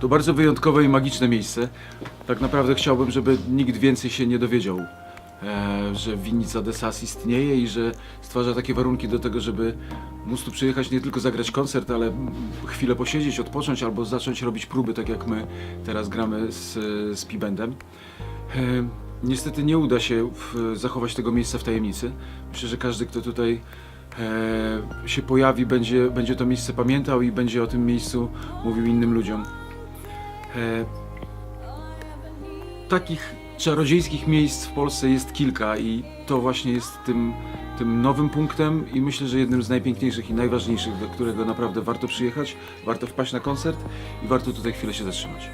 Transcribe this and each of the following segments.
To bardzo wyjątkowe i magiczne miejsce. Tak naprawdę chciałbym, żeby nikt więcej się nie dowiedział, e, że winnica de Sas istnieje i że stwarza takie warunki do tego, żeby móc tu przyjechać nie tylko zagrać koncert, ale chwilę posiedzieć, odpocząć albo zacząć robić próby, tak jak my teraz gramy z, z P-Bandem. E, Niestety nie uda się w, zachować tego miejsca w tajemnicy. Myślę, że każdy, kto tutaj e, się pojawi, będzie, będzie to miejsce pamiętał i będzie o tym miejscu mówił innym ludziom. E, takich czarodziejskich miejsc w Polsce jest kilka i to właśnie jest tym, tym nowym punktem i myślę, że jednym z najpiękniejszych i najważniejszych, do którego naprawdę warto przyjechać, warto wpaść na koncert i warto tutaj chwilę się zatrzymać.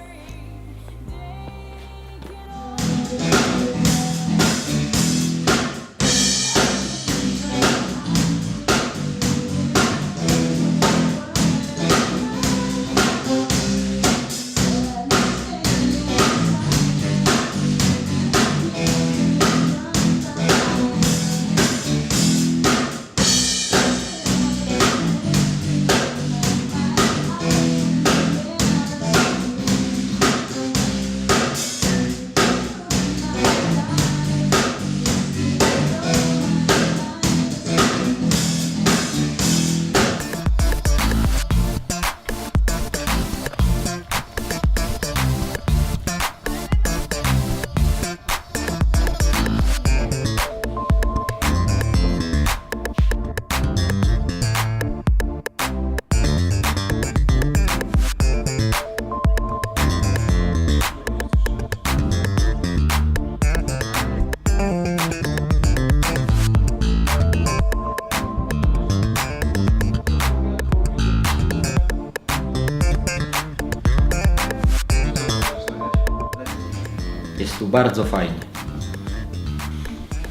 Jest tu bardzo fajnie.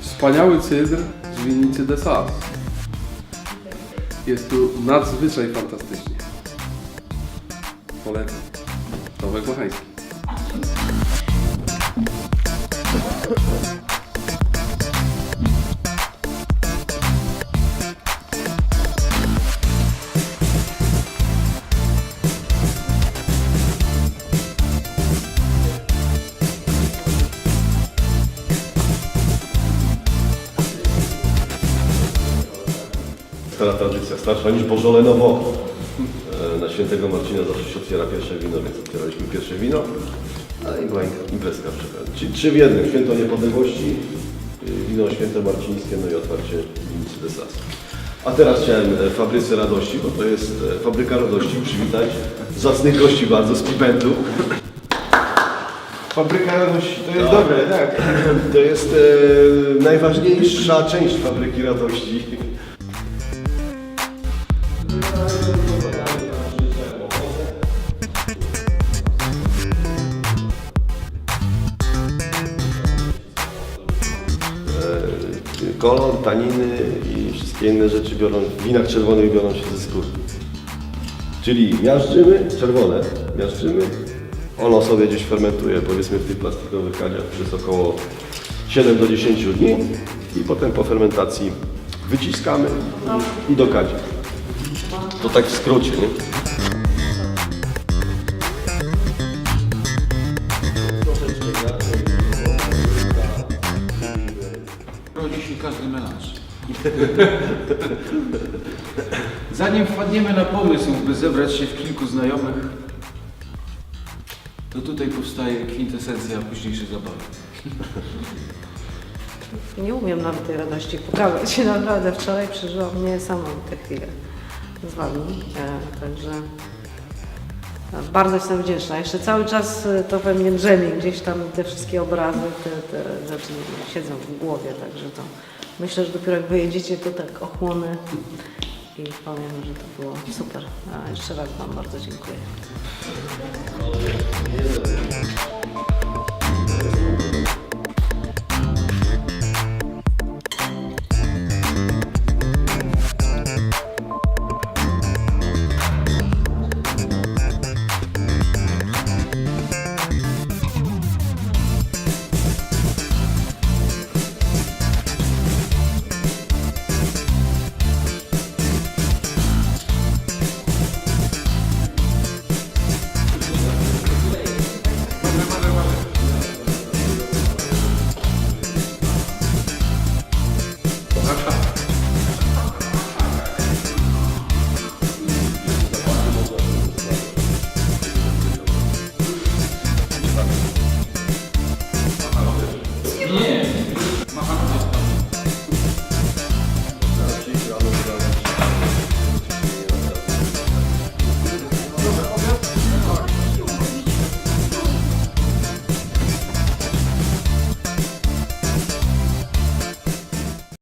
Wspaniały cydr z winnicy de Sas. Jest tu nadzwyczaj fantastycznie. Polecam. Tomek Machański. Stara tradycja, starsza niż Bożole Nowo. E, Na świętego Marcina zawsze się otwiera pierwsze wino, więc otwieraliśmy pierwsze wino. A i była im- imprezka przy trzy w jednym. Święto Niepodległości, y, wino święte marcińskie, no i otwarcie winnicy de Sas. A teraz chciałem e, Fabryce Radości, bo to jest e, Fabryka Radości, przywitać zacnych gości bardzo z Pipentu. Fabryka radości, to jest dobre, tak. To jest e, najważniejsza część Fabryki Radości. E, Kolor, taniny i wszystkie inne rzeczy biorą, w winach czerwonych biorą się ze skóry. Czyli miażdżymy, czerwone, miażdżymy, ono sobie gdzieś fermentuje, powiedzmy w tych plastikowych kadziach przez około 7 do 10 dni i potem po fermentacji wyciskamy i do kadzi. To tak w skrócie, nie? Rodzi się każdy melanż. Zanim wpadniemy na pomysł, by zebrać się w kilku znajomych, to tutaj powstaje kwintesencja późniejszej zabawy. Nie umiem nawet tej radości pokazać naprawdę. Wczoraj przeżyłam niesamowite chwile z Wami, e, także e, bardzo jestem wdzięczna. Jeszcze cały czas e, to we mnie drzemie, gdzieś tam te wszystkie obrazy, te, te rzeczy siedzą w głowie, także to myślę, że dopiero jak wyjedziecie, to tak ochłonę i powiem, że to było super. A jeszcze raz Wam bardzo dziękuję.